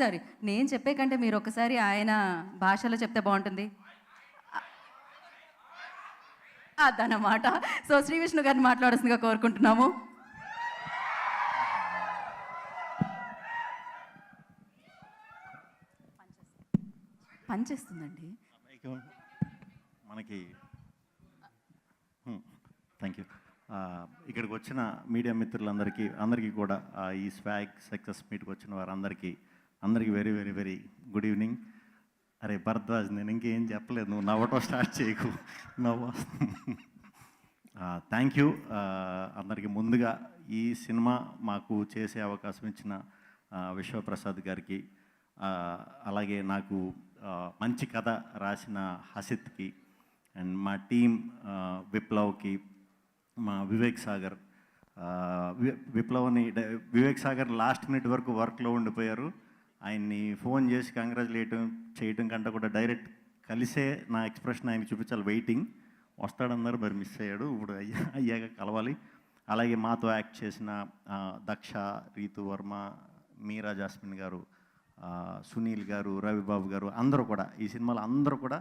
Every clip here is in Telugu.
సారీ నేను చెప్పే కంటే మీరు ఒకసారి ఆయన భాషలో చెప్తే బాగుంటుంది. అదన్నమాట. సో శ్రీ విష్ణు గారిని మాట్లాడాల్సిందిగా కోరుకుంటున్నాము. పనిచేస్తుందండి. మనకి థ్యాంక్ యూ ఇక్కడికి వచ్చిన మీడియా మిత్రులందరికీ అందరికీ కూడా ఈ స్వాగ్ సక్సెస్ మీట్కి వచ్చిన వారందరికీ అందరికీ very very very good evening. అరే భరద్వాజ్ నేను ఇంకేం చెప్పలేదు. నువ్వు నవ్వటం స్టార్ట్ చేయకు. నవ్వ. థ్యాంక్ యూ అందరికీ ముందుగా ఈ సినిమా మాకు చేసే అవకాశం ఇచ్చిన విశ్వప్రసాద్ గారికి అలాగే నాకు మంచి కథ రాసిన హసిత్కి అండ్ మా టీం విప్లవ్కి మా వివేక్ సాగర్ విప్లవ్ని వివేక్ సాగర్ లాస్ట్ మినిట్ వరకు వర్క్లో ఉండిపోయారు. ఆయన్ని ఫోన్ చేసి కంగ్రాచులేట్ చేయటం కంటే కూడా డైరెక్ట్ కలిసే నా ఎక్స్ప్రెషన్ ఆయనకి చూపించాలి వెయిటింగ్. వస్తాడన్నారు మరి మిస్ అయ్యాడు. ఇప్పుడు అయ్యా అయ్యాక కలవాలి. అలాగే మాతో యాక్ట్ చేసిన దక్ష రీతు వర్మ మీరా జాస్మిన్ గారు సునీల్ గారు రవిబాబు గారు అందరూ కూడా ఈ సినిమాలో అందరూ కూడా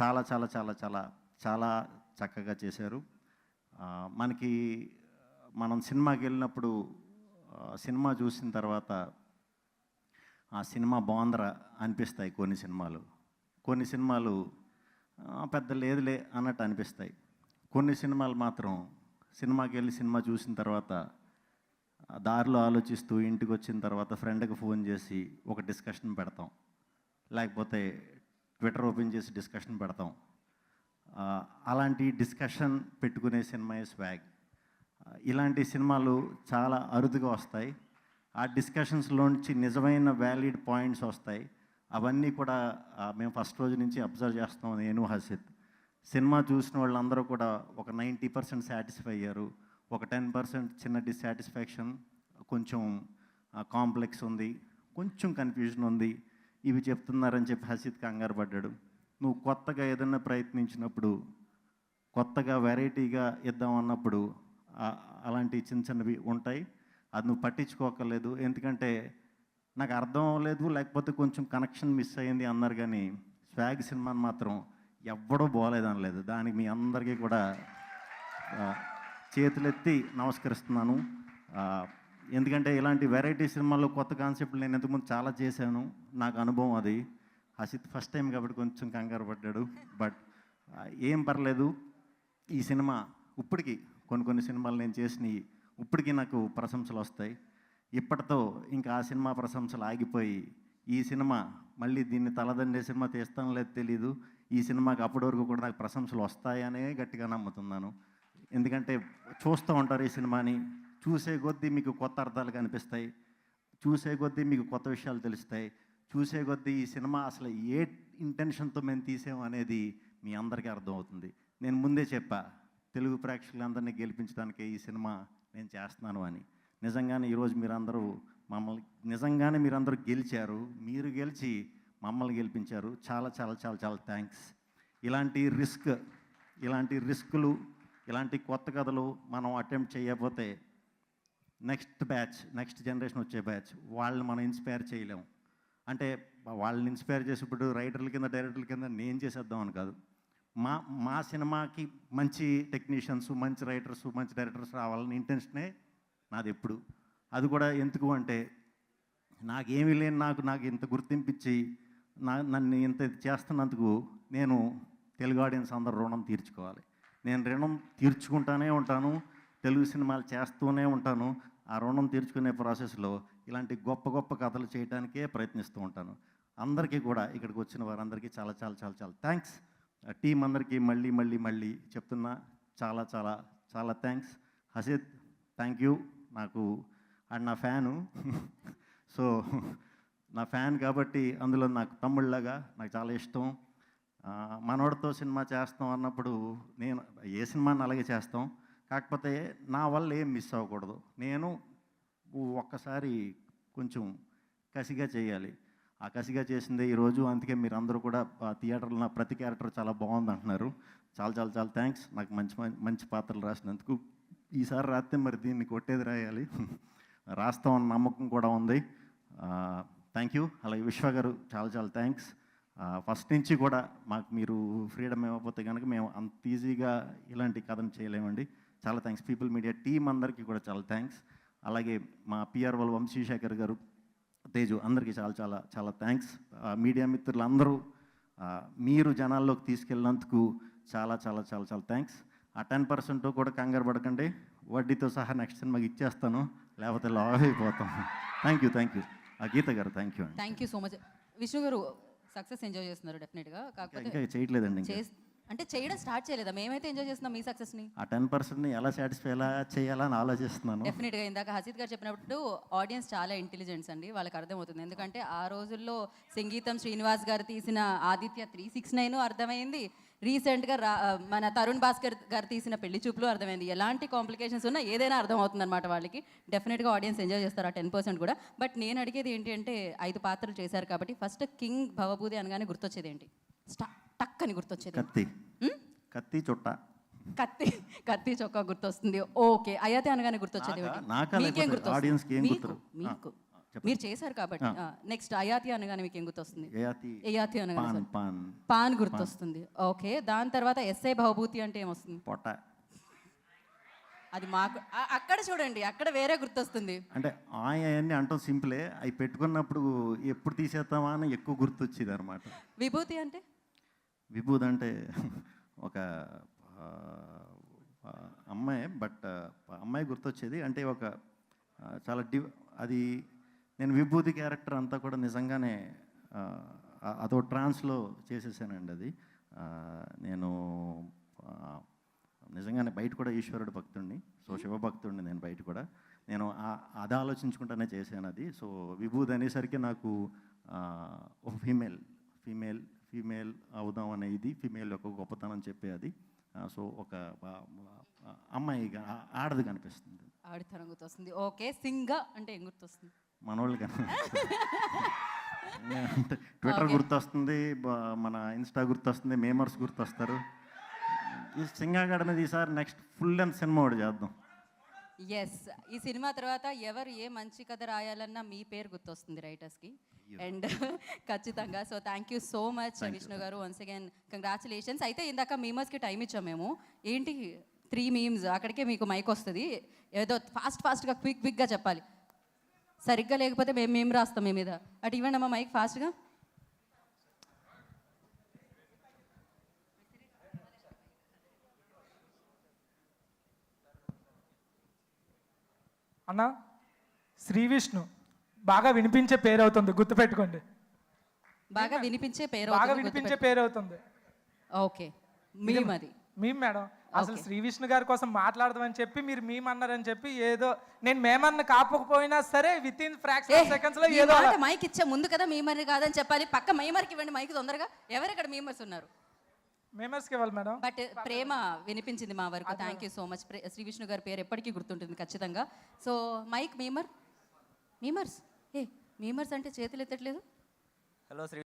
చాలా చాలా చాలా చాలా చాలా చక్కగా చేశారు. మనకి మనం సినిమాకి వెళ్ళినప్పుడు సినిమా చూసిన తర్వాత ఆ సినిమా బాగుందరా అనిపిస్తాయి కొన్ని సినిమాలు. కొన్ని సినిమాలు పెద్ద లేదులే అన్నట్టు అనిపిస్తాయి. కొన్ని సినిమాలు మాత్రం సినిమాకి వెళ్ళి సినిమా చూసిన తర్వాత దారిలో ఆలోచిస్తూ ఇంటికి వచ్చిన తర్వాత ఫ్రెండ్కి ఫోన్ చేసి ఒక డిస్కషన్ పెడతాం. లేకపోతే ట్విట్టర్ ఓపెన్ చేసి డిస్కషన్ పెడతాం. అలాంటి డిస్కషన్ పెట్టుకునే సినిమా స్వాగ్ ఇలాంటి సినిమాలు చాలా అరుదుగా వస్తాయి. ఆ డిస్కషన్స్లోంచి నిజమైన వ్యాలిడ్ పాయింట్స్ వస్తాయి. అవన్నీ కూడా మేము ఫస్ట్ రోజు నుంచి అబ్జర్వ్ చేస్తాం నేను హసిత్. సినిమా చూసిన వాళ్ళందరూ కూడా ఒక నైంటీ పర్సెంట్ సాటిస్ఫై అయ్యారు. ఒక టెన్ పర్సెంట్ చిన్న డిస్సాటిస్ఫాక్షన్ కొంచెం కాంప్లెక్స్ ఉంది. కొంచెం కన్ఫ్యూజన్ ఉంది. ఇవి చెప్తున్నారని చెప్పి హసిత్ కంగారు పడ్డాడు. నువ్వు కొత్తగా ఏదైనా ప్రయత్నించినప్పుడు కొత్తగా వెరైటీగా ఇద్దాం అన్నప్పుడు అలాంటి చిన్న చిన్నవి ఉంటాయి. అది నువ్వు పట్టించుకోకర్లేదు. ఎందుకంటే నాకు అర్థం అవ్వలేదు లేకపోతే కొంచెం కనెక్షన్ మిస్ అయ్యింది అన్నారు కానీ స్వాగ్ సినిమాని మాత్రం ఎవ్వడూ బాగలేదు అనలేదు. దానికి మీ అందరికీ కూడా చేతులెత్తి నమస్కరిస్తున్నాను. ఎందుకంటే ఇలాంటి వెరైటీ సినిమాల్లో కొత్త కాన్సెప్ట్లు నేను ఇంతకుముందు చాలా చేశాను. నాకు అనుభవం అది. హసిత్ ఫస్ట్ టైం కాబట్టి కొంచెం కంగారు పడ్డాడు. బట్ ఏం పర్లేదు. ఈ సినిమా ఇప్పటికి కొన్ని కొన్ని సినిమాలు నేను చేసినవి ఇప్పటికీ నాకు ప్రశంసలు వస్తాయి. ఇప్పటితో ఇంకా ఆ సినిమా ప్రశంసలు ఆగిపోయి ఈ సినిమా మళ్ళీ దీన్ని తలదండే సినిమా తీస్తాం లేదు తెలీదు. ఈ సినిమాకి అప్పటి వరకు కూడా నాకు ప్రశంసలు వస్తాయనే గట్టిగా నమ్ముతున్నాను. ఎందుకంటే చూస్తూ ఉంటారు ఈ సినిమాని. చూసే కొద్దీ మీకు కొత్త అర్థాలు కనిపిస్తాయి. చూసే కొద్దీ మీకు కొత్త విషయాలు తెలుస్తాయి. చూసే కొద్దీ ఈ సినిమా అసలు ఏ ఇంటెన్షన్తో మేము తీసాం అనేది మీ అందరికీ అర్థమవుతుంది. నేను ముందే చెప్పా తెలుగు ప్రేక్షకులందరినీ గెలిపించడానికి ఈ సినిమా నేను చేస్తున్నాను అని. నిజంగానే ఈరోజు మీరందరూ మమ్మల్ని నిజంగానే మీరందరూ గెలిచారు. మీరు గెలిచి మమ్మల్ని గెలిపించారు. చాలా చాలా చాలా చాలా థ్యాంక్స్ ఇలాంటి రిస్క్ ఇలాంటి రిస్కులు ఇలాంటి కొత్త కథలు మనం అటెంప్ట్ చేయకపోతే నెక్స్ట్ బ్యాచ్ నెక్స్ట్ జనరేషన్ వచ్చే బ్యాచ్ వాళ్ళని మనం ఇన్స్పైర్ చేయలేము అంటే వాళ్ళని ఇన్స్పైర్ చేసేప్పుడు రైటర్ల కింద డైరెక్టర్ల కింద నేను చేసేద్దాం అని కాదు. మా మా సినిమాకి మంచి టెక్నీషియన్స్ మంచి రైటర్స్ మంచి డైరెక్టర్స్ రావాలని ఇంటెన్షనే నాది ఎప్పుడు అది కూడా ఎందుకు అంటే నాకేమీ లేని నాకు నాకు ఇంత గుర్తింపించి నా నన్ను ఇంత ఇది చేస్తున్నందుకు నేను తెలుగు ఆడియన్స్ అందరు రుణం తీర్చుకోవాలి. నేను రుణం తీర్చుకుంటానే ఉంటాను తెలుగు సినిమాలు చేస్తూనే ఉంటాను. ఆ రుణం తీర్చుకునే ప్రాసెస్లో ఇలాంటి గొప్ప గొప్ప కథలు చేయడానికే ప్రయత్నిస్తూ ఉంటాను. అందరికీ కూడా ఇక్కడికి వచ్చిన వారందరికీ చాలా చాలా చాలా చాలా థ్యాంక్స్ టీం అందరికీ మళ్ళీ మళ్ళీ మళ్ళీ చెప్తున్నా చాలా చాలా చాలా థ్యాంక్స్ హసిత్ థ్యాంక్ యూ నాకు అండ్ నా ఫ్యాను. సో నా ఫ్యాన్ కాబట్టి అందులో నాకు తమ్ముళ్ళగా నాకు చాలా ఇష్టం. మనోడితో సినిమా చేస్తాం అన్నప్పుడు నేను ఏ సినిమాని అలాగే చేస్తాం. కాకపోతే నా వల్ల ఏం మిస్ అవ్వకూడదు. నేను ఒక్కసారి కొంచెం కసిగా చేయాలి. ఆ కసిగా చేసిందే. ఈరోజు అందుకే మీరు అందరూ కూడా థియేటర్లో నా ప్రతి క్యారెక్టర్ చాలా బాగుంది అంటున్నారు చాలా చాలా చాలా థ్యాంక్స్. నాకు మంచి మంచి పాత్రలు రాసినందుకు. ఈసారి రాస్తే మరి దీన్ని కొట్టేది రాయాలి. రాస్తామన్న నమ్మకం కూడా ఉంది. Thank you. అలాగే విశ్వ గారు చాలా చాలా థ్యాంక్స్. ఫస్ట్ నుంచి కూడా మాకు మీరు ఫ్రీడమ్ ఇవ్వకపోతే కనుక మేము అంత ఈజీగా ఇలాంటి కథను చేయలేమండి. చాలా థ్యాంక్స్. పీపుల్ మీడియా టీం అందరికీ కూడా చాలా థ్యాంక్స్. అలాగే మా పిఆర్ వంశీశేఖర్ గారు తేజు అందరికీ చాలా చాలా చాలా థ్యాంక్స్ మీడియా మిత్రులందరూ మీరు జనాల్లోకి తీసుకెళ్ళినందుకు చాలా చాలా చాలా చాలా థ్యాంక్స్ ఆ టెన్ పర్సెంట్ కూడా కంగారు పడకండి. వడ్డీతో సహా నెక్స్ట్ సినిమాకి ఇచ్చేస్తాను. లేకపోతే లాస్ అయిపోతాం. థ్యాంక్ యూ థ్యాంక్ యూ ఆ Geetha garu thank you thank you so much Vishnu garu success enjoy చేస్తున్నారు డెఫినెట్గా కాకపోతే చేయట్లేదండి అంటే చేయడం స్టార్ట్ చేయలేదా? మేమైతే ఎంజాయ్ చేస్తున్నాం మీ సక్సెస్ని ఆ టెన్ పర్సెంట్ని ఎలా సాటిస్ఫై ఎలా చేయాలని ఆలోచిస్తున్నాను. డెఫినెట్గా ఇందాక హసీద్ గారు చెప్పినప్పుడు ఆడియన్స్ చాలా ఇంటెలిజెంట్స్ అండి. వాళ్ళకి అర్థమవుతుంది. ఎందుకంటే ఆ రోజుల్లో సంగీతం శ్రీనివాస్ గారు తీసిన ఆదిత్య త్రీ సిక్స్ నైన్ అర్థమైంది. రీసెంట్గా రా మన తరుణ్ భాస్కర్ గారు తీసిన పెళ్ళి చూపులు అర్థమైంది. ఎలాంటి కాంప్లికేషన్స్ ఉన్నా ఏదైనా అర్థమవుతుంది అనమాట వాళ్ళకి డెఫినెట్గా ఆడియన్స్ ఎంజాయ్ చేస్తారు ఆ టెన్ పర్సెంట్ కూడా. బట్ నేను అడిగేది ఏంటి అంటే ఐదు పాత్రలు చేశారు కాబట్టి ఫస్ట్ కింగ్ భవభూది అనగానే గుర్తొచ్చేది ఏంటి? స్టా టక్ అని గుర్తొచ్చేది. కత్తి? కత్తి చుట్ట. కత్తి కత్తి చొక్కా గుర్తొస్తుంది. ఓకే అయ్యాతే అనగానే గుర్తొచ్చేది మీకేం గుర్తొస్తుంది? ఏం మీకు? మీకు. మీరు చేశారు కాబట్టి. నెక్స్ట్ అయాతి అనగానే మీకు ఏం గుర్తొస్తుంది? అయాతి అనగానే పాన్ గుర్తొస్తుంది. ఓకే దాని తర్వాత ఎస్ఐ భవభూతి అంటే ఏమొస్తుంది? పొట్ట. అది మాకు అక్కడ చూడండి అక్కడ వేరే గుర్తొస్తుంది. అంటే ఆయన అవన్నీ అంటాం సింపులే. అవి పెట్టుకున్నప్పుడు ఎప్పుడు తీసేస్తామా అని ఎక్కువ గుర్తొచ్చేది అనమాట విభూతి అంటే? విభూద్ అంటే ఒక అమ్మాయి బట్ అమ్మాయి గుర్తొచ్చేది అంటే ఒక చాలా డి అది నేను విభూతి క్యారెక్టర్ అంతా కూడా నిజంగానే అదో ట్రాన్స్లో చేసేసానండి అది. నేను నిజంగానే బయట కూడా ఈశ్వరుడు భక్తుడిని సో శివభక్తుడిని నేను బయట కూడా. నేను అది ఆలోచించుకుంటానే చేశాను అది. సో విభూది అనేసరికి నాకు ఒక ఫీమేల్ ఫీమేల్ ఫీమేల్ అవుదాం అనే ఇది ఫీమేల్ యొక్క గొప్పతనం చెప్పే అది సో ఒక అమ్మాయి ఆడది కనిపిస్తుంది. ఆడితనం గుర్తొస్తుంది. ఓకే సింగ అంటే ఏం గుర్తొస్తుంది? మనోళ్ళు ట్విట్టర్ గుర్తొస్తుంది మన ఇన్స్టా గుర్తొస్తుంది మేమర్స్ గుర్తొస్తారు. ఈ సింగాగడ మీద ఈసారి నెక్స్ట్ ఫుల్ లెంత్ సినిమా ఒకటి చేద్దాం. ఎస్ ఈ సినిమా తర్వాత ఎవరు ఏ మంచి కథ రాయాలన్నా మీ పేరు గుర్తొస్తుంది రైటర్స్కి. అండ్ ఖచ్చితంగా. So thank you so much Vishnu garu once again congratulations అయితే ఇందాక మీమర్స్కి టైం ఇచ్చాం మేము. ఏంటి త్రీ మీమ్స్ అక్కడికే మీకు మైక్ వస్తుంది. ఏదో ఫాస్ట్ ఫాస్ట్గా క్విక్ క్విక్గా చెప్పాలి. సరిగ్గా లేకపోతే మేము మేము రాస్తాం మీ మీద. అటు ఇవ్వండి అమ్మా మైక్ ఫాస్ట్గా అన్న శ్రీ విష్ణు బాగా వినిపించే పేరు అవుతుంది గుర్తుపెట్టుకోండి. బాగా వినిపించే పేరు బాగా వినిపించే పేరు అవుతుంది ఓకే. మేము అది మేము మేడం. అసలు శ్రీ విష్ణు గారి కోసం మాట్లాడదామని చెప్పి మీరు మేము అన్నారని చెప్పి ఏదో నేను మేమన్న కాపకపోయినా సరే విత్ ఇన్ ఫ్రాక్షన్ సెకండ్స్లో ఏదో మైక్ ఇచ్చే ముందు కదా మీమర్ని కాదని చెప్పాలి. పక్క మైమర్కి ఇవ్వండి మైక్ తొందరగా. ఎవరు ఇక్కడ మీమర్స్ ఉన్నారు? ఇవ్వాలి మేడం. బట్ ప్రేమ వినిపించింది మా వరకు. Thank you so much Shri Vishnu గారి పేరు ఎప్పటికీ గుర్తుంటుంది ఖచ్చితంగా. సో మైక్ మీమర్ మీమర్స్ ఏ మీమర్స్ అంటే చేతులు ఎత్తట్లేదు హలో శ్రీ